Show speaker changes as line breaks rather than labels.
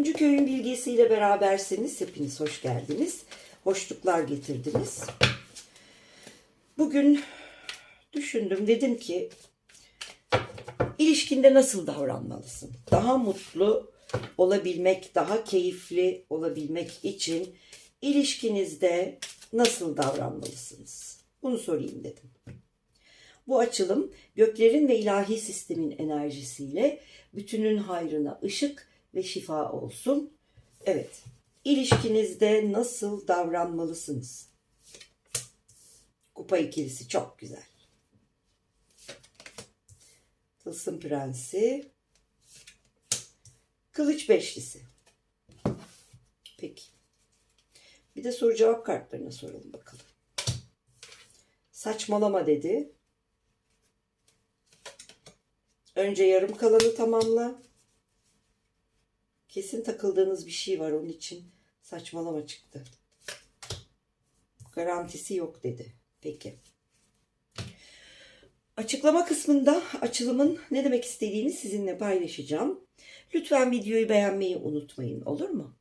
Öncü köyün bilgisiyle beraberseniz hepiniz hoş geldiniz. Hoşluklar getirdiniz. Bugün düşündüm dedim ki ilişkinde nasıl davranmalısın? Daha mutlu olabilmek, daha keyifli olabilmek için ilişkinizde nasıl davranmalısınız? Bunu sorayım dedim. Bu açılım göklerin ve ilahi sistemin enerjisiyle bütünün hayrına ışık ve şifa olsun. Evet, ilişkinizde nasıl davranmalısınız? Kupa ikilisi çok güzel. Tılsım prensi. Kılıç beşlisi. Peki. Bir de soru cevap kartlarına soralım bakalım. Saçmalama dedi. Önce yarım kalanı tamamla. Kesin takıldığınız bir şey var onun için saçmalama çıktı. Garantisi yok dedi. Peki. Açıklama kısmında açılımın ne demek istediğini sizinle paylaşacağım. Lütfen videoyu beğenmeyi unutmayın olur mu?